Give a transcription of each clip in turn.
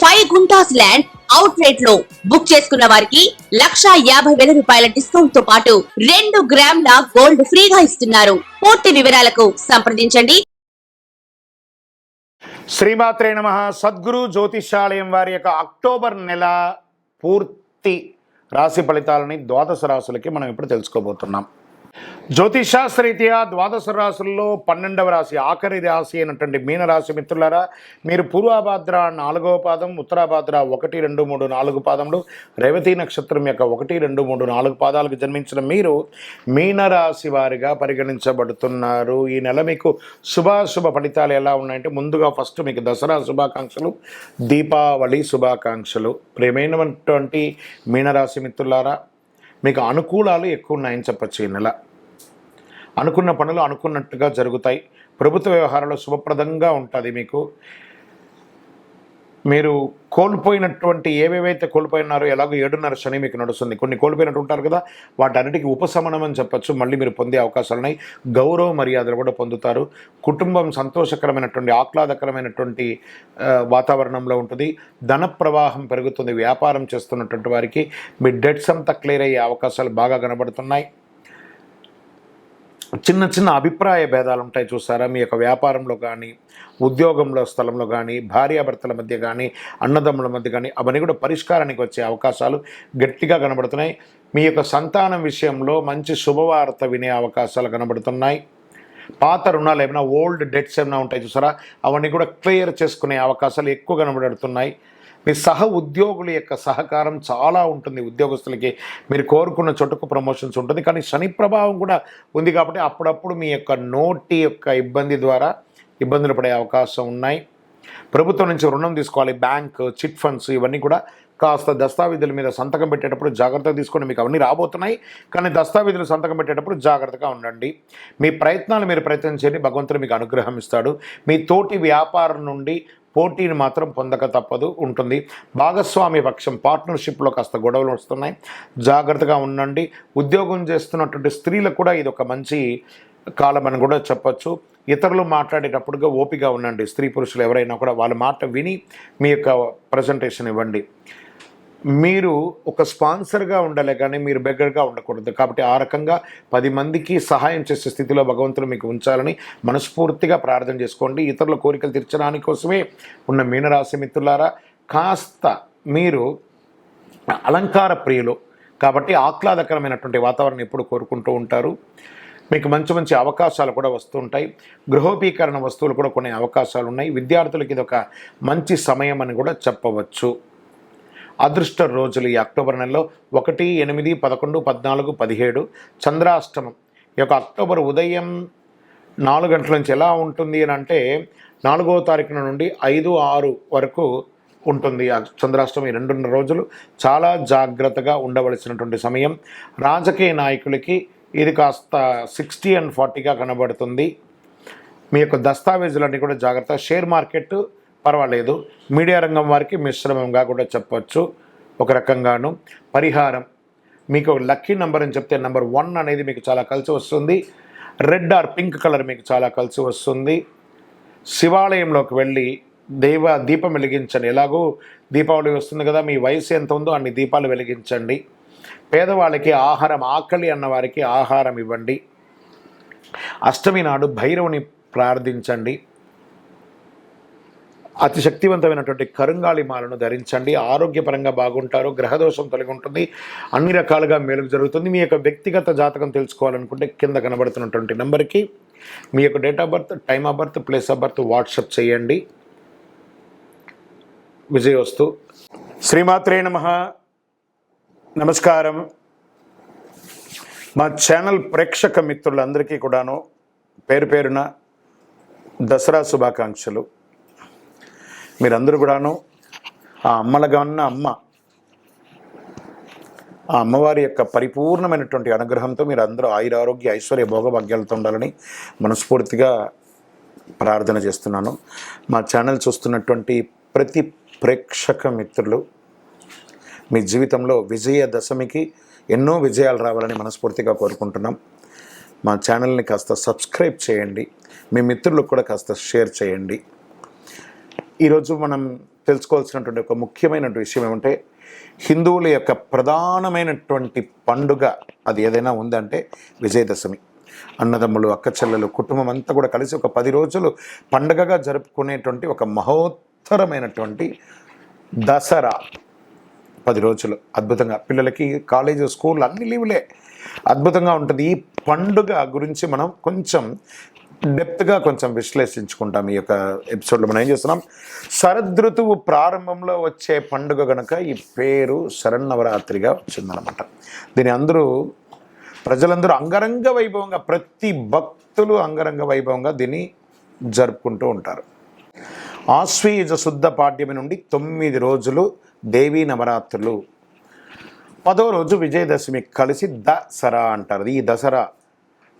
Five guntas land out రేట్లో book చేసుకున్న వారికి లక్షా యాభై వేల రూపాయల డిస్కౌంట్తో పాటు రెండు గ్రాముల గోల్డ్ ఫ్రీగా ఇస్తున్నారు. పూర్తి వివరాలకు సంప్రదించండి. శ్రీమాత్రే నమ. సద్గురు జ్యోతిషాలయం వారి యొక్క అక్టోబర్ నెల పూర్తి రాశి ఫలితాలని ద్వాదశ రాశులకి మనం ఇప్పుడు తెలుసుకోబోతున్నాం. జ్యోతిషాస్త్రరీత్యా ద్వాదశ రాశుల్లో పన్నెండవ రాశి ఆఖరి రాశి అయినటువంటి మీనరాశి మిత్రులారా మీరు పూర్వాభాద్ర నాలుగవ పాదం ఉత్తరాభాద్ర ఒకటి రెండు మూడు నాలుగు పాదములు రేవతి నక్షత్రం యొక్క ఒకటి రెండు మూడు నాలుగు పాదాలకు జన్మించిన మీరు మీనరాశి వారిగా పరిగణించబడుతున్నారు. ఈ నెల మీకు శుభాశుభ ఫలితాలు ఎలా ఉన్నాయంటే ముందుగా ఫస్ట్ మీకు దసరా శుభాకాంక్షలు దీపావళి శుభాకాంక్షలు. ప్రేమైనటువంటి మీనరాశి మిత్రులారా మీకు అనుకూలాలు ఎక్కువ ఉన్నాయని చెప్పచ్చు ఈ నెల. అనుకున్న పనులు అనుకున్నట్టుగా జరుగుతాయి. ప్రభుత్వ వ్యవహారాలు శుభప్రదంగా ఉంటుంది మీకు. మీరు కోల్పోయినటువంటి ఏవేవైతే కోల్పోయినారో ఎలాగో ఏడున్నర శని మీకు నడుస్తుంది. కొన్ని కోల్పోయినట్టు ఉంటారు కదా వాటన్నిటికీ ఉపశమనం అని చెప్పచ్చు. మళ్ళీ మీరు పొందే అవకాశాలు ఉన్నాయి. గౌరవ మర్యాదలు కూడా పొందుతారు. కుటుంబం సంతోషకరమైనటువంటి ఆహ్లాదకరమైనటువంటి వాతావరణంలో ఉంటుంది. ధన ప్రవాహం పెరుగుతుంది. వ్యాపారం చేస్తున్నటువంటి వారికి మీ డెట్స్ అంతా క్లియర్ అయ్యే అవకాశాలు బాగా కనబడుతున్నాయి. చిన్న చిన్న అభిప్రాయ భేదాలు ఉంటాయి చూసారా? మీ యొక్క వ్యాపారంలో కానీ ఉద్యోగంలో స్థలంలో కానీ భార్యాభర్తల మధ్య కానీ అన్నదమ్ముల మధ్య కానీ అవన్నీ కూడా పరిష్కారానికి వచ్చే అవకాశాలు గట్టిగా కనబడుతున్నాయి. మీ యొక్క సంతానం విషయంలో మంచి శుభవార్త వినే అవకాశాలు కనబడుతున్నాయి. పాత రుణాలు ఏమైనా ఓల్డ్ డెట్స్ ఏమైనా ఉంటాయి చూసారా? అవన్నీ కూడా క్లియర్ చేసుకునే అవకాశాలు ఎక్కువ కనబడుతున్నాయి. మీ సహ ఉద్యోగుల యొక్క సహకారం చాలా ఉంటుంది. ఉద్యోగస్తులకి మీరు కోరుకున్న చోటుకు ప్రమోషన్స్ ఉంటుంది. కానీ శని ప్రభావం కూడా ఉంది కాబట్టి అప్పుడప్పుడు మీ యొక్క నోటి యొక్క ఇబ్బంది ద్వారా ఇబ్బందులు పడే అవకాశం ఉన్నాయి. ప్రభుత్వం నుంచి రుణం తీసుకోవాలి. బ్యాంక్ చిట్ ఫండ్స్ ఇవన్నీ కూడా కాస్త దస్తావేజుల మీద సంతకం పెట్టేటప్పుడు జాగ్రత్తగా తీసుకొని మీకు అవన్నీ రాబోతున్నాయి. కానీ దస్తావేజులు సంతకం పెట్టేటప్పుడు జాగ్రత్తగా ఉండండి. మీ ప్రయత్నాలు మీరు ప్రయత్నం చేయండి. భగవంతుడు మీకు అనుగ్రహం ఇస్తాడు. మీ తోటి వ్యాపారం నుండి పోటీని మాత్రం పొందక తప్పదు ఉంటుంది. భాగస్వామి పక్షం పార్ట్నర్షిప్లో కాస్త గొడవలు వస్తున్నాయి. జాగ్రత్తగా ఉండండి. ఉద్యోగం చేస్తున్నటువంటి స్త్రీలకు కూడా ఇది ఒక మంచి కాలం అని కూడా చెప్పొచ్చు. ఇతరులు మాట్లాడేటప్పుడుగా ఓపిగా ఉండండి. స్త్రీ పురుషులు ఎవరైనా కూడా వాళ్ళ మాట విని మీ యొక్క ప్రజెంటేషన్ ఇవ్వండి. మీరు ఒక స్పాన్సర్గా ఉండాలి కానీ మీరు బెగ్గర్గా ఉండకూడదు. కాబట్టి ఆ రకంగా పది మందికి సహాయం చేసే స్థితిలో భగవంతుడు మీకు ఉంచాలని మనస్ఫూర్తిగా ప్రార్థన చేసుకోండి. ఇతరుల కోరికలు తీర్చడానికి కోసమే ఉన్న మీనరాశి మిత్రులారా కాస్త మీరు అలంకార ప్రియులు కాబట్టి ఆహ్లాదకరమైనటువంటి వాతావరణం ఎప్పుడు కోరుకుంటూ ఉంటారు. మీకు మంచి మంచి అవకాశాలు కూడా వస్తుంటాయి గృహోపీకరణ వస్తువులు కూడా కొన్ని అవకాశాలు ఉన్నాయి. విద్యార్థులకి ఇది ఒక మంచి సమయం అని కూడా చెప్పవచ్చు. అదృష్ట రోజులు ఈ అక్టోబర్ నెలలో ఒకటి ఎనిమిది పదకొండు పద్నాలుగు పదిహేడు. చంద్రాష్టమం. ఈ యొక్క అక్టోబర్ ఉదయం నాలుగు గంటల నుంచి ఎలా ఉంటుంది అని అంటే నాలుగవ తారీఖున నుండి ఐదు ఆరు వరకు ఉంటుంది ఆ చంద్రాష్టమి రెండున్నర రోజులు. చాలా జాగ్రత్తగా ఉండవలసినటువంటి సమయం. రాజకీయ నాయకులకి ఇది కాస్త సిక్స్టీ అండ్ ఫార్టీగా కనబడుతుంది. మీ యొక్క దస్తావేజులన్నీ కూడా జాగ్రత్త. షేర్ మార్కెట్ పర్వాలేదు. మీడియా రంగం వారికి మిశ్రమంగా కూడా చెప్పొచ్చు. ఒక రకంగాను పరిహారం. మీకు లక్కీ నెంబర్ అని చెప్తే నెంబర్ వన్ అనేది మీకు చాలా కలిసి వస్తుంది. రెడ్ ఆర్ పింక్ కలర్ మీకు చాలా కలిసి వస్తుంది. శివాలయంలోకి వెళ్ళి దైవ దీపం వెలిగించండి. ఎలాగో దీపావళి వస్తుంది కదా మీ వయసు ఎంత ఉందో అన్ని దీపాలు వెలిగించండి. పేదవాళ్ళకి ఆహారం ఆకలి అన్న వారికి ఆహారం ఇవ్వండి. అష్టమి నాడు భైరవుని ప్రార్థించండి. అతి శక్తివంతమైనటువంటి కరుంగాళి మాలను ధరించండి. ఆరోగ్యపరంగా బాగుంటారు గ్రహదోషం తొలగి ఉంటుంది అన్ని రకాలుగా మేలుకు జరుగుతుంది. మీ యొక్క వ్యక్తిగత జాతకం తెలుసుకోవాలనుకుంటే కింద కనబడుతున్నటువంటి నెంబర్కి మీ యొక్క date of birth time of birth place of birth WhatsApp చేయండి. విజయవస్తు. శ్రీమాత్రే నమ. నమస్కారం. మా ఛానల్ ప్రేక్షక మిత్రులందరికీ కూడాను పేరు పేరున దసరా శుభాకాంక్షలు. మీరందరూ కూడాను ఆ అమ్మలుగా ఉన్న అమ్మ ఆ అమ్మవారి యొక్క పరిపూర్ణమైనటువంటి అనుగ్రహంతో మీరు అందరూ ఆయురారోగ్య ఐశ్వర్య భోగభాగ్యాలతో ఉండాలని మనస్ఫూర్తిగా ప్రార్థన చేస్తున్నాను. మా ఛానల్ చూస్తున్నటువంటి ప్రతి ప్రేక్షక మిత్రులు మీ జీవితంలో విజయ దశమికి ఎన్నో విజయాలు రావాలని మనస్ఫూర్తిగా కోరుకుంటున్నాం. మా ఛానల్ని కాస్త సబ్స్క్రైబ్ చేయండి. మీ మిత్రులకు కూడా కాస్త షేర్ చేయండి. ఈరోజు మనం తెలుసుకోవాల్సినటువంటి ఒక ముఖ్యమైనటువంటి విషయం ఏమంటే హిందువుల యొక్క ప్రధానమైనటువంటి పండుగ అది ఏదైనా ఉందంటే విజయదశమి. అన్నదమ్ములు అక్క చెల్లెలు కుటుంబం అంతా కూడా కలిసి ఒక పది రోజులు పండగగా జరుపుకునేటువంటి ఒక మహోత్తరమైనటువంటి దసరా పది రోజులు. అద్భుతంగా పిల్లలకి కాలేజ్ స్కూల్ అన్ని లీవులే. అద్భుతంగా ఉంటుంది. ఈ పండుగ గురించి మనం కొంచెం డెప్త్గా కొంచెం విశ్లేషించుకుంటాం ఈ యొక్క ఎపిసోడ్లో మనం ఏం చేస్తున్నాం? శరదృతువు ప్రారంభంలో వచ్చే పండుగ గనక ఈ పేరు శరన్నవరాత్రిగా వచ్చిందనమాట దీని అందరూ ప్రజలందరూ అంగరంగ వైభవంగా ప్రతి భక్తులు అంగరంగ వైభవంగా దీన్ని జరుపుకుంటూ ఉంటారు. ఆశ్వీజ శుద్ధ పాఠ్యమి నుండి తొమ్మిది రోజులు దేవీ నవరాత్రులు. పదో రోజు విజయదశమి కలిసి దసరా అంటారు. ఈ దసరా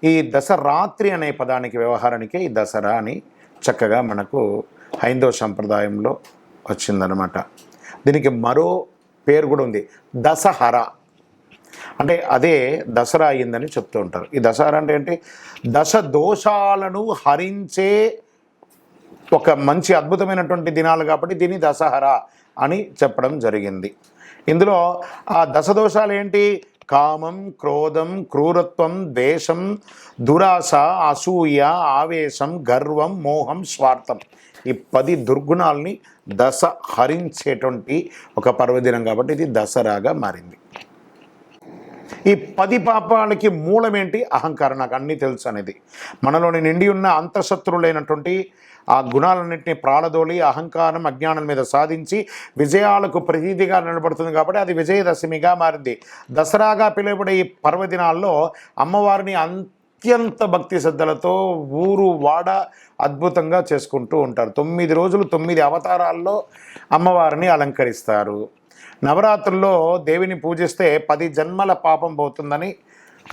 ఈ దసరాత్రి అనే పదానికి వ్యవహారానికే ఈ దసరా అని చక్కగా మనకు హైందవ సంప్రదాయంలో వచ్చిందనమాట దీనికి మరో పేరు కూడా ఉంది. దసహర. అంటే అదే దసరా అయిందని చెప్తూ ఉంటారు. ఈ దసరా అంటే ఏంటి? దశ దోషాలను హరించే ఒక మంచి అద్భుతమైనటువంటి దినాలు కాబట్టి దీన్ని దసహర అని చెప్పడం జరిగింది. ఇందులో ఆ దశదోషాలు ఏంటి? కామం క్రోధం క్రూరత్వం ద్వేషం దురాశ అసూయ ఆవేశం గర్వం మోహం స్వార్థం. ఈ పది దుర్గుణాల్ని దశ హరించేటువంటి ఒక పర్వదినం కాబట్టి ఇది దసరాగా మారింది. ఈ పది పాపాలకి మూలమేంటి? అహంకారం. నాకు అన్నీ తెలుసు అనేది. మనలోని నిండి ఉన్న అంతఃశత్రులైనటువంటి ఆ గుణాలన్నింటినీ ప్రాళదోలి అహంకారం అజ్ఞానం మీద సాధించి విజయాలకు ప్రతీతిగా నిలబడుతుంది కాబట్టి అది విజయదశమిగా మారింది. దసరాగా పిలువబడే ఈ పర్వదినాల్లో అమ్మవారిని అత్యంత భక్తి శ్రద్ధలతో ఊరు వాడ అద్భుతంగా చేసుకుంటూ ఉంటారు. తొమ్మిది రోజులు తొమ్మిది అవతారాల్లో అమ్మవారిని అలంకరిస్తారు. నవరాత్రుల్లో దేవిని పూజిస్తే పది జన్మల పాపం పోతుందని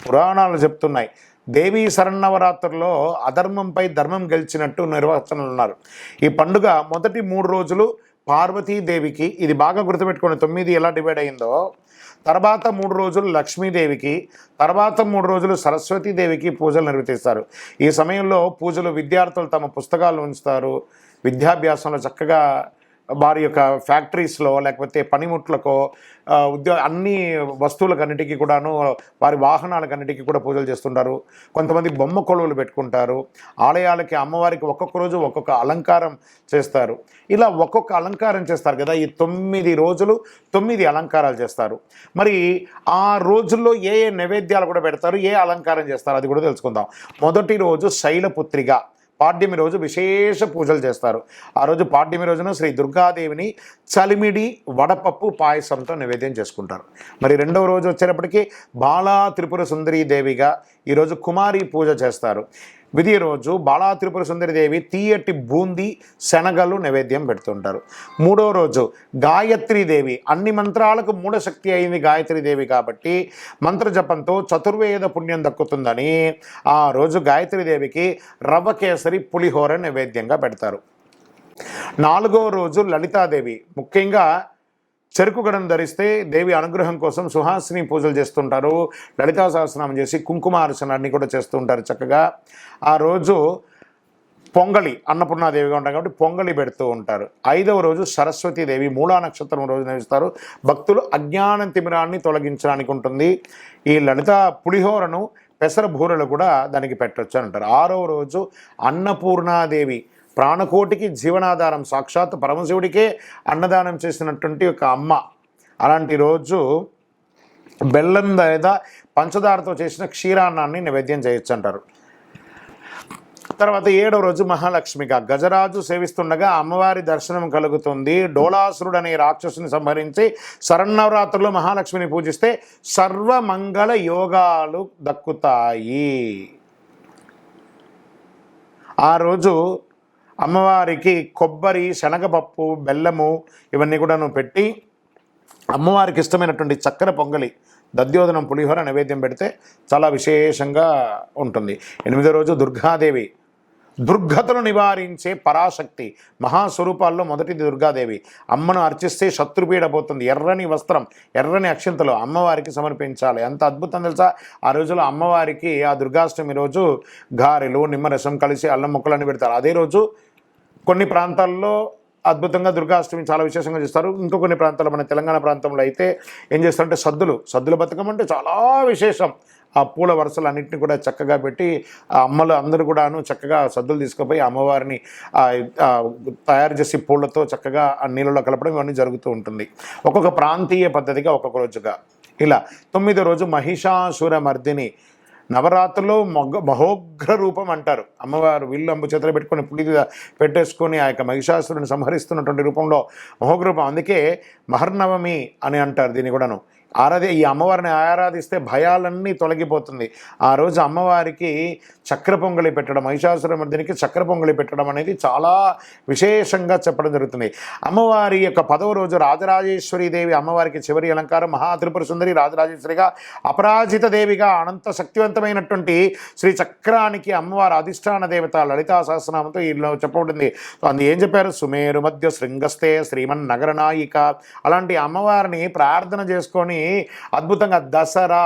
పురాణాలు చెప్తున్నాయి. దేవీ శరన్నవరాత్రుల్లో అధర్మంపై ధర్మం గెలిచినట్టు నిర్వచనలు ఉన్నారు. ఈ పండుగ మొదటి మూడు రోజులు పార్వతీదేవికి ఇది బాగా గుర్తుపెట్టుకోండి తొమ్మిది ఎలా డివైడ్ అయిందో. తర్వాత మూడు రోజులు లక్ష్మీదేవికి తర్వాత మూడు రోజులు సరస్వతీదేవికి పూజలు నిర్వర్తిస్తారు ఈ సమయంలో పూజలు విద్యార్థులు తమ పుస్తకాలు ఉంచుతారు. విద్యాభ్యాసంలో చక్కగా వారి యొక్క ఫ్యాక్టరీస్లో లేకపోతే పనిముట్లకో ఆ, ఉద్యోగ అన్ని వస్తువులకన్నిటికీ కూడాను వారి వాహనాలకన్నిటికీ కూడా పూజలు చేస్తుంటారు. కొంతమంది బొమ్మ కొలువులు పెట్టుకుంటారు. ఆలయాలకి అమ్మవారికి ఒక్కొక్క రోజు ఒక్కొక్క అలంకారం చేస్తారు. ఇలా ఒక్కొక్క అలంకారం చేస్తారు కదా ఈ తొమ్మిది రోజులు తొమ్మిది అలంకారాలు చేస్తారు. మరి ఆ రోజుల్లో ఏ ఏ నైవేద్యాలు కూడా పెడతారు ఏ అలంకారం చేస్తారు అది కూడా తెలుసుకుందాం. మొదటి రోజు శైలపుత్రిగా పాడ్యమి రోజు విశేష పూజలు చేస్తారు. ఆ రోజు పాడ్యమి రోజున శ్రీ దుర్గాదేవిని చలిమిడి వడపప్పు పాయసంతో నివేద్యం చేసుకుంటారు. మరి రెండవ రోజు వచ్చేటప్పటికి బాలా త్రిపుర సుందరీ దేవిగా ఈరోజు కుమారి పూజ చేస్తారు. విధి రోజు బాలా త్రిపుర సుందరిదేవి తీయటి బూంది శనగలు నైవేద్యం పెడుతుంటారు. మూడో రోజు గాయత్రీదేవి అన్ని మంత్రాలకు మూఢశక్తి అయింది గాయత్రీదేవి కాబట్టి మంత్ర జపంతో చతుర్వేద పుణ్యం దక్కుతుందని ఆ రోజు గాయత్రీదేవికి రవ్వ కేసరి పులిహోర నైవేద్యంగా పెడతారు. నాలుగో రోజు లలితాదేవి ముఖ్యంగా చెరుకు గడం ధరిస్తే దేవి అనుగ్రహం కోసం సుహాసిని పూజలు చేస్తుంటారు. లలితా సహస్రనామం చేసి కుంకుమార్చన అన్ని కూడా చేస్తూ ఉంటారు చక్కగా. ఆ రోజు పొంగలి అన్నపూర్ణాదేవిగా ఉంటాం కాబట్టి పొంగలి పెడుతూ ఉంటారు. ఐదవ రోజు సరస్వతీదేవి మూలా నక్షత్రం రోజు నిర్వహిస్తారు భక్తులు అజ్ఞానం తిమిరాన్ని తొలగించడానికి ఉంటుంది. ఈ లలిత పులిహోరను పెసర బూరెలు కూడా దానికి పెట్టొచ్చు అని అంటారు. ఆరవ రోజు అన్నపూర్ణాదేవి ప్రాణకోటికి జీవనాధారం సాక్షాత్ పరమశివుడికే అన్నదానం చేసినటువంటి ఒక అమ్మ. అలాంటి రోజు బెల్లం లేదా పంచదారతో చేసిన క్షీరాన్నాన్ని నైవేద్యం చేయొచ్చు అంటారు తర్వాత ఏడవ రోజు మహాలక్ష్మిగా గజరాజు సేవిస్తుండగా అమ్మవారి దర్శనం కలుగుతుంది. డోలాసురుడు అనే రాక్షసుని సంహరించి శరన్నవరాత్రుల్లో మహాలక్ష్మిని పూజిస్తే సర్వమంగళ యోగాలు దక్కుతాయి. ఆ రోజు అమ్మవారికి కొబ్బరి శనగపప్పు బెల్లము ఇవన్నీ కూడాను పెట్టి అమ్మవారికి ఇష్టమైనటువంటి చక్కెర పొంగలి దద్యోధనం పులిహోర నైవేద్యం పెడితే చాలా విశేషంగా ఉంటుంది. ఎనిమిదో రోజు దుర్గాదేవి. దుర్గతను నివారించే పరాశక్తి. మహాస్వరూపాల్లో మొదటిది దుర్గాదేవి. అమ్మను అర్చిస్తే శత్రుపీడ పోతుంది. ఎర్రని వస్త్రం ఎర్రని అక్షింతలు అమ్మవారికి సమర్పించాలి. ఎంత అద్భుతం తెలుసా? ఆ రోజులో అమ్మవారికి ఆ దుర్గాష్టమి రోజు గారెలు నిమ్మరసం కలిసి అల్లం ముక్కలన్నీ పెడతారు. అదే రోజు కొన్ని ప్రాంతాల్లో అద్భుతంగా దుర్గాష్టమి చాలా విశేషంగా చేస్తారు. ఇంకో కొన్ని ప్రాంతాల్లో మన తెలంగాణ ప్రాంతంలో అయితే ఏం చేస్తారంటే సద్దులు. సద్దుల బతుకమ్మ అంటే చాలా విశేషం. ఆ పూల వరుసలు అన్నింటినీ కూడా చక్కగా పెట్టి ఆ అమ్మలు అందరూ కూడాను చక్కగా సద్దులు తీసుకుపోయి అమ్మవారిని తయారు చేసి పూలతో చక్కగా ఆ నీళ్ళలో కలపడం ఇవన్నీ జరుగుతూ ఉంటుంది. ఒక్కొక్క ప్రాంతీయ పద్ధతిగా ఒక్కొక్క రోజుగా. ఇలా తొమ్మిదో రోజు మహిషాసుర మర్దిని నవరాత్రులు మొగ్గ మహోగ్ర రూపం అంటారు. అమ్మవారు విల్లు అంబు చేతులు పెట్టుకొని పులి పెట్టేసుకొని ఆ యొక్క మహిషాసురుని సంహరిస్తున్నటువంటి రూపంలో మహోగ్ర రూపం. అందుకే మహర్నవమి అని అంటారు దీన్ని కూడాను. ఆరాధి ఈ అమ్మవారిని ఆరాధిస్తే భయాలన్నీ తొలగిపోతుంది. ఆ రోజు అమ్మవారికి చక్ర పొంగలి పెట్టడం మహిషాసురమర్దినికి చక్ర పొంగలి పెట్టడం అనేది చాలా విశేషంగా చెప్పడం జరుగుతుంది. అమ్మవారి యొక్క పదవ రోజు రాజరాజేశ్వరి దేవి అమ్మవారికి చివరి అలంకారం మహా త్రిపుర సుందరి రాజరాజేశ్వరిగా అపరాజిత దేవిగా అనంత శక్తివంతమైనటువంటి శ్రీ చక్రానికి అమ్మవారి అధిష్టాన దేవత లలితా సహస్రనామంతో ఈలో చెప్పబడింది. సో అందు ఏం చెప్పారు? సుమేరు మధ్య శృంగస్తే శ్రీమన్ నగరనాయిక అలాంటి అమ్మవారిని ప్రార్థన చేసుకొని అద్భుతంగా దసరా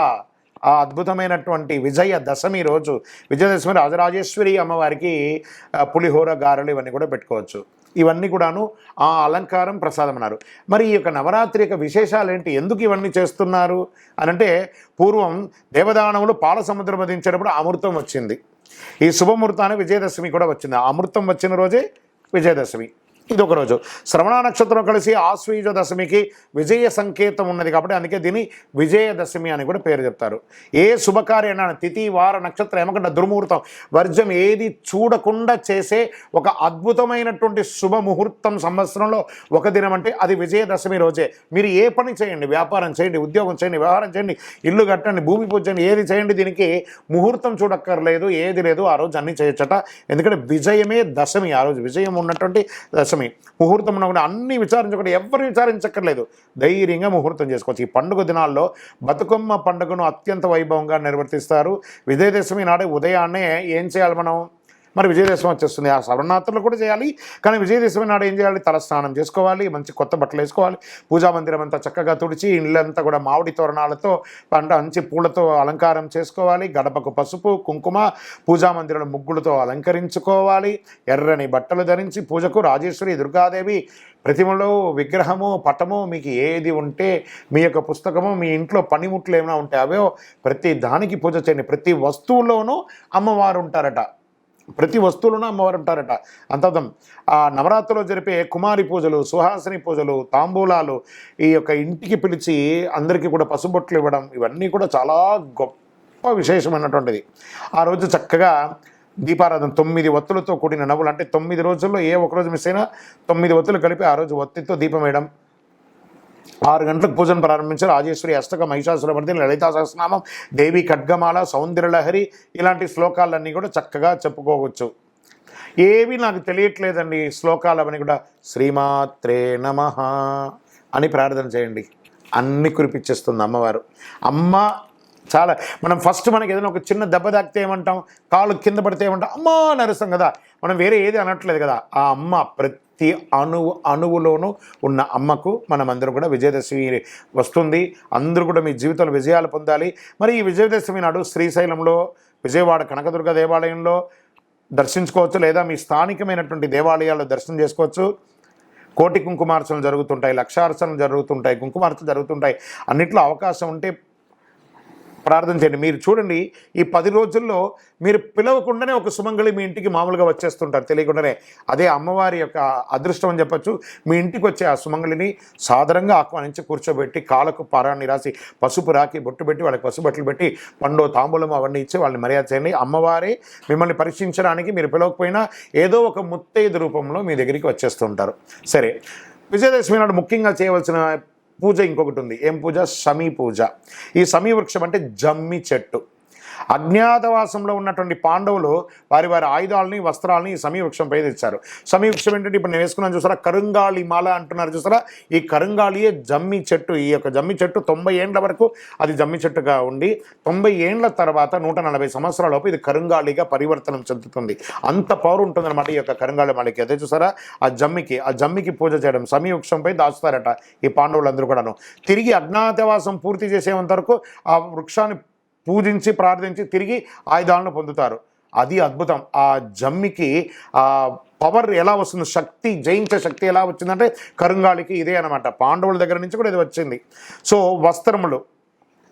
ఆ అద్భుతమైనటువంటి విజయ దశమి రోజు విజయదశమి రాజరాజేశ్వరి అమ్మవారికి పులిహోర గారెలు ఇవన్నీ కూడా పెట్టుకోవచ్చు. ఇవన్నీ కూడాను ఆ అలంకారం ప్రసాదం అన్నారు. మరి ఈ యొక్క నవరాత్రి యొక్క విశేషాలు ఏంటి ఎందుకు ఇవన్నీ చేస్తున్నారు? అని అంటే పూర్వం దేవదానవులు పాల సముద్రం వధించేటప్పుడు అమృతం వచ్చింది. ఈ శుభముహూర్తాన్ని విజయదశమి కూడా వచ్చింది. ఆ అమృతం వచ్చిన రోజే విజయదశమి ఇది ఒక రోజు. శ్రవణ నక్షత్రం కలిసి ఆశ్వీజ దశమికి విజయ సంకేతం ఉన్నది కాబట్టి అందుకే దీన్ని విజయదశమి అని కూడా పేరు చెప్తారు. ఏ శుభకార్యమైన తిథి వార నక్షత్రం ఏమకుండా దుర్ముహూర్తం వర్జం ఏది చూడకుండా చేసే ఒక అద్భుతమైనటువంటి శుభముహూర్తం సంవత్సరంలో ఒక దినం అంటే అది విజయదశమి రోజే. మీరు ఏ పని చేయండి వ్యాపారం చేయండి ఉద్యోగం చేయండి వ్యవహారం చేయండి ఇల్లు కట్టండి భూమి పూజ చేయండి ఏది చేయండి దీనికి ముహూర్తం చూడక్కర్లేదు ఏది లేదు ఆ రోజు అన్నీ చేయొచ్చట. ఎందుకంటే విజయమే దశమి ఆ రోజు విజయం ఉన్నటువంటి దశమి ముహూర్తం కూడా అన్ని విచారించకుండా ఎవరు విచారించక్కర్లేదు. ధైర్యంగా ముహూర్తం చేసుకోవచ్చు. ఈ పండుగ దినాల్లో బతుకమ్మ పండుగను అత్యంత వైభవంగా నిర్వర్తిస్తారు. విజయదశమి నాడే ఉదయాన్నే ఏం చేయాలి మనం? మరి విజయదశమి వచ్చేస్తుంది. ఆ శరణాత్రులు కూడా చేయాలి. కానీ విజయదశమి నాడు ఏం చేయాలి? తలస్నానం చేసుకోవాలి. మంచి కొత్త బట్టలు వేసుకోవాలి. పూజా మందిరం అంతా చక్కగా తుడిచి ఇళ్ళంతా కూడా మామిడి తోరణాలతో పంట మంచి పూలతో అలంకారం చేసుకోవాలి. గడపకు పసుపు కుంకుమ పూజా మందిరంలో ముగ్గులతో అలంకరించుకోవాలి. ఎర్రని బట్టలు ధరించి పూజకు రాజేశ్వరి దుర్గాదేవి ప్రతిమలో విగ్రహము పటము మీకు ఏది ఉంటే మీ యొక్క పుస్తకము మీ ఇంట్లో పనిముట్లు ఏమైనా ఉంటే అవే ప్రతి దానికి పూజ చేయండి. ప్రతి వస్తువులోనూ అమ్మవారు ఉంటారట. ప్రతి వస్తువులను అమ్మవారు ఉంటారట. అంతర్థం ఆ నవరాత్రిలో జరిపే కుమారి పూజలు సుహాసిని పూజలు తాంబూలాలు ఈ యొక్క ఇంటికి పిలిచి అందరికీ కూడా పసుబొట్లు ఇవ్వడం ఇవన్నీ కూడా చాలా గొప్ప విశేషమైనటువంటిది. ఆ రోజు చక్కగా దీపారాధన తొమ్మిది ఒత్తులతో కూడిన నవ్వులు అంటే తొమ్మిది రోజుల్లో ఏ ఒక రోజు మిస్ అయినా తొమ్మిది ఒత్తులు కలిపి ఆ రోజు ఒత్తితో దీపం వేయడం ఆరు గంటలకు పూజను ప్రారంభించారు. రాజేశ్వరి అష్టక మహిషాసురమర్దిని లలితా సహస్రనామం దేవి ఖడ్గమాల సౌందర్యలహరి ఇలాంటి శ్లోకాలన్నీ కూడా చక్కగా చెప్పుకోవచ్చు. ఏవి నాకు తెలియట్లేదండి శ్లోకాలు అవన్నీ కూడా. శ్రీమాత్రే నమ అని ప్రార్థన చేయండి. అన్ని కురిపించేస్తుంది అమ్మవారు. అమ్మ చాలా మనం ఫస్ట్ మనకి ఏదైనా ఒక చిన్న దెబ్బ తాకితే ఏమంటాం? కాళ్ళు కింద పడితే ఏమంటాం? అమ్మా నరుస్తాం కదా. మనం వేరే ఏది అనట్లేదు కదా. ఆ అమ్మ ప్రతి అణువు అణువులోనూ ఉన్న అమ్మకు మనమందరం కూడా విజయదశమి వస్తుంది. అందరూ కూడా మీ జీవితంలో విజయాలు పొందాలి. మరి ఈ విజయదశమి నాడు శ్రీశైలంలో విజయవాడ కనకదుర్గ దేవాలయంలో దర్శించుకోవచ్చు లేదా మీ స్థానికమైనటువంటి దేవాలయాల్లో దర్శనం చేసుకోవచ్చు. కోటి కుంకుమార్చనలు జరుగుతుంటాయి లక్షార్చనలు జరుగుతుంటాయి కుంకుమార్చనలు జరుగుతుంటాయి. అన్నిట్లో అవకాశం ఉంటే ప్రార్థన చేయండి. మీరు చూడండి ఈ పది రోజుల్లో మీరు పిలవకుండానే ఒక సుమంగళి మీ ఇంటికి మామూలుగా వచ్చేస్తుంటారు. తెలియకుండానే అదే అమ్మవారి యొక్క అదృష్టం అని చెప్పచ్చు. మీ ఇంటికి వచ్చే ఆ సుమంగళిని సాధారణంగా ఆహ్వానించి కూర్చోబెట్టి కాళ్ళకు పారాన్ని రాసి పసుపు రాకి బొట్టు పెట్టి వాళ్ళకి పసుపు బట్టలు పెట్టి పండు తాంబూలం అవన్నీ ఇచ్చి వాళ్ళని మర్యాద చేయండి. అమ్మవారే మిమ్మల్ని పరీక్షించడానికి మీరు పిలవకపోయినా ఏదో ఒక ముత్తైదు రూపంలో మీ దగ్గరికి వచ్చేస్తుంటారు. సరే విజయదశమి నాడు ముఖ్యంగా చేయవలసిన పూజ ఇంకొకటి ఉంది. ఏం పూజ? సమీ పూజ. ఈ సమీ వృక్షం అంటే జమ్మి చెట్టు. అజ్ఞాతవాసంలో ఉన్నటువంటి పాండవులు వారి వారి ఆయుధాలని వస్త్రాలని ఈ సమీవృక్షంపై తెచ్చారు. సమీవృక్షం ఏంటంటే ఇప్పుడు నేను వేసుకున్నాను చూసారా? కరుంగాళి మాల అంటున్నారు చూసారా? ఈ కరుంగాళియే జమ్మి చెట్టు. ఈ యొక్క జమ్మి చెట్టు తొంభై ఏండ్ల వరకు అది జమ్మి చెట్టుగా ఉండి తొంభై ఏండ్ల తర్వాత నూట నలభై సంవత్సరాలలోపు ఇది కరుంగాళిగా పరివర్తనం చెందుతుంది. అంత పవర్ ఉంటుందన్నమాట ఈ యొక్క కరుంగాళి మాలకి. అదే చూసారా? ఆ జమ్మికి ఆ జమ్మికి పూజ చేయడం సమీవృక్షంపై దాచుతారట ఈ పాండవులందరూ కూడాను. తిరిగి అజ్ఞాతవాసం పూర్తి చేసేంత వరకు ఆ వృక్షాన్ని పూజించి ప్రార్థించి తిరిగి ఆయుధాలను పొందుతారు. అది అద్భుతం. ఆ జమ్మికి ఆ పవర్ ఎలా వస్తుంది శక్తి జయించే శక్తి ఎలా వచ్చిందంటే కరుంగాళికి ఇదే అనమాట పాండవుల దగ్గర నుంచి కూడా ఇది వచ్చింది. సో వస్త్రములు.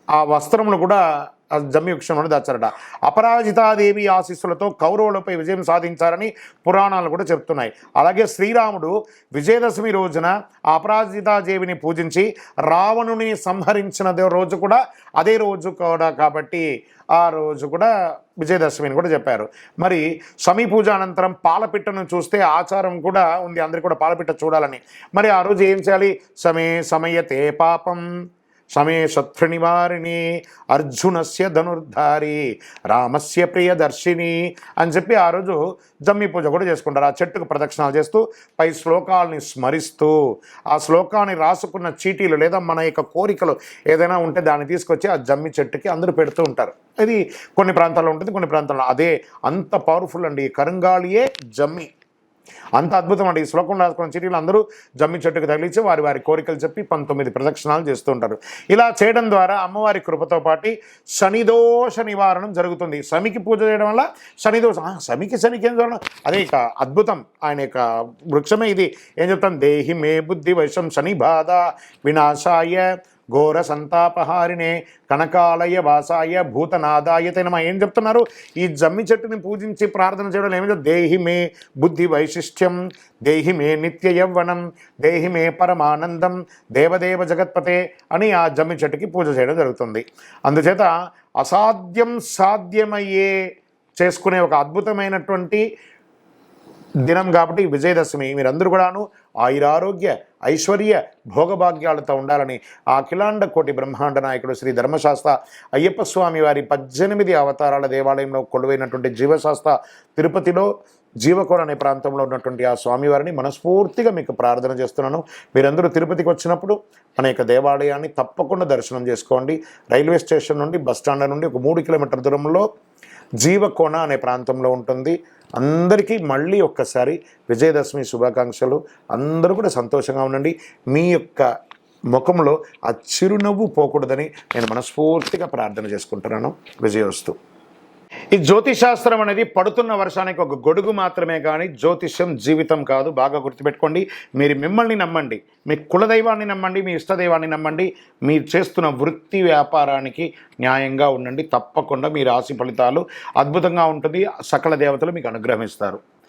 ఆ వస్త్రములు కూడా ఆ జమ్మి వృక్షంలో దాచారట. అపరాజితాదేవి ఆశీస్సులతో కౌరవులపై విజయం సాధించారని పురాణాలు కూడా చెప్తున్నాయి. అలాగే శ్రీరాముడు విజయదశమి రోజున అపరాజితాదేవిని పూజించి రావణుని సంహరించిన రోజు కూడా అదే రోజు కూడా కాబట్టి ఆ రోజు కూడా విజయదశమిని కూడా చెప్పారు. మరి సమీ పూజ అనంతరం పాలపిట్టను చూస్తే ఆచారం కూడా ఉంది. అందరికీ కూడా పాలపిట్ట చూడాలని. మరి ఆ రోజు ఏం చేయాలి? సమే సమయతే పాపం. సమే శత్రునివారిణి అర్జునస్య ధనుర్ధారి రామస్య ప్రియదర్శిని అని చెప్పి ఆ రోజు జమ్మి పూజ కూడా చేసుకుంటారు. ఆ చెట్టుకు ప్రదక్షిణాలు చేస్తూ పై శ్లోకాలని స్మరిస్తూ ఆ శ్లోకాన్ని రాసుకున్న చీటీలు లేదా మన యొక్క కోరికలు ఏదైనా ఉంటే దాన్ని తీసుకొచ్చి ఆ జమ్మి చెట్టుకి అందరూ పెడుతూ ఉంటారు. ఇది కొన్ని ప్రాంతాల్లో ఉంటుంది కొన్ని ప్రాంతాల్లో అదే అంత పవర్ఫుల్ అండి. ఈ కరంగాళియే జమ్మి. అంత అద్భుతం అంటే ఈ శ్లోకం రాసుకున్న చీటీలు అందరూ జమ్మి చెట్టుకు తగిలించి వారి వారి కోరికలు చెప్పి పంతొమ్మిది ప్రదక్షిణాలు చేస్తుంటారు. ఇలా చేయడం ద్వారా అమ్మవారి కృపతో పాటి శనిదోష నివారణం జరుగుతుంది. శమికి పూజ చేయడం వల్ల శనిదోష ఆ, శమికి శనికి ఏం చూడడం అదే ఇక అద్భుతం. ఆయన యొక్క వృక్షమే ఇది. ఏం చెప్తాం? దేహి మే బుద్ధి వైశం శని బాధ వినాశాయ ఘోర సంతాపహారిణే కనకాలయ వాసాయ భూతనాదాయ తెనమ ఏం చెప్తున్నారు? ఈ జమ్మి చెట్టుని పూజించి ప్రార్థన చేయడం ఏమిటో? దేహి మే బుద్ధి వైశిష్ట్యం దేహి మే నిత్య యవ్వనం దేహి మే పరమానందం దేవదేవ జగత్పతే అని ఆ జమ్మి చెట్టుకి పూజ చేయడం జరుగుతుంది. అందుచేత అసాధ్యం సాధ్యమయ్యే చేసుకునే ఒక అద్భుతమైనటువంటి దినం కాబట్టి విజయదశమి. మీరందరూ కూడాను ఆయురారోగ్య ఐశ్వర్య భోగభాగ్యాలతో ఉండాలని ఆ అఖిలాండ కోటి బ్రహ్మాండ నాయకుడు శ్రీ ధర్మశాస్త్ర అయ్యప్ప స్వామి వారి పద్దెనిమిది అవతారాల దేవాలయంలో కొలువైనటువంటి జీవశాస్త్ర తిరుపతిలో జీవకోణ అనే ప్రాంతంలో ఉన్నటువంటి ఆ స్వామివారిని మనస్ఫూర్తిగా మీకు ప్రార్థన చేస్తున్నాను. మీరందరూ తిరుపతికి వచ్చినప్పుడు మన యొక్క దేవాలయాన్ని తప్పకుండా దర్శనం చేసుకోండి. రైల్వే స్టేషన్ నుండి బస్ స్టాండ్ నుండి ఒక మూడు కిలోమీటర్ దూరంలో జీవకోణ అనే ప్రాంతంలో ఉంటుంది. అందరికీ మళ్ళీ ఒక్కసారి విజయదశమి శుభాకాంక్షలు. అందరూ కూడా సంతోషంగా ఉండండి. మీ యొక్క ముఖంలో ఆ చిరునవ్వు పోకూడదని నేను మనస్ఫూర్తిగా ప్రార్థన చేసుకుంటున్నాను. విజయోస్తు ఈ జ్యోతిశాస్త్రం అనేది పడుతున్న వర్షానికి ఒక గొడుగు మాత్రమే కానీ జ్యోతిష్యం జీవితం కాదు. బాగా గుర్తుపెట్టుకోండి. మీరు మిమ్మల్ని నమ్మండి. మీ కులదైవాన్ని నమ్మండి. మీ ఇష్టదైవాన్ని నమ్మండి. మీరు చేస్తున్న వృత్తి వ్యాపారానికి న్యాయంగా ఉండండి. తప్పకుండా మీ రాశి ఫలితాలు అద్భుతంగా ఉంటుంది. సకల దేవతలు మీకు అనుగ్రహిస్తారు.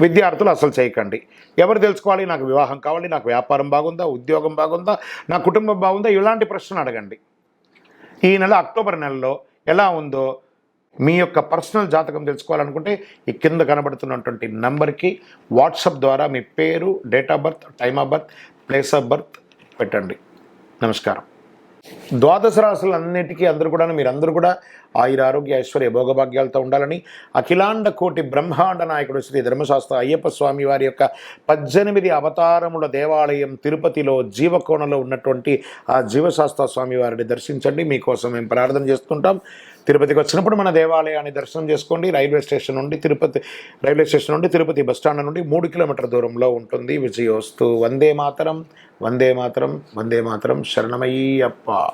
విద్యార్థులు అసలు చేయకండి. ఎవరు తెలుసుకోవాలి? నాకు వివాహం కావాలి నాకు వ్యాపారం బాగుందా ఉద్యోగం బాగుందా నా కుటుంబం బాగుందా? ఇలాంటి ప్రశ్నలు అడగండి. ఈ నెల అక్టోబర్ నెలలో ఎలా ఉందో మీ యొక్క పర్సనల్ జాతకం తెలుసుకోవాలనుకుంటే ఈ కింద కనబడుతున్నటువంటి నంబర్కి వాట్సాప్ ద్వారా మీ పేరు date of birth time of birth place of birth పెట్టండి. నమస్కారం. ద్వాదశ రాశులన్నిటికీ అందరూ కూడా మీరందరూ కూడా ఆయుర ఆరోగ్య ఐశ్వర్య భోగభాగ్యాలతో ఉండాలని అఖిలాండ కోటి బ్రహ్మాండ నాయకుడు శ్రీ ధర్మశాస్త్ర అయ్యప్ప స్వామి వారి యొక్క పద్దెనిమిది అవతారముల దేవాలయం తిరుపతిలో జీవకోణలో ఉన్నటువంటి ఆ జీవశాస్త్ర స్వామి వారిని దర్శించండి. మీకోసం మేము ప్రార్థన చేస్తుంటాం. తిరుపతికి వచ్చినప్పుడు మన దేవాలయాన్ని దర్శనం చేసుకోండి. రైల్వే స్టేషన్ నుండి తిరుపతి రైల్వే స్టేషన్ నుండి తిరుపతి బస్ స్టాండ్ నుండి మూడు కిలోమీటర్ దూరంలో ఉంటుంది. విజయోస్తు. వందే మాతరం. వందే మాతరం. వందే మాతరం. శరణమయ్యప్ప.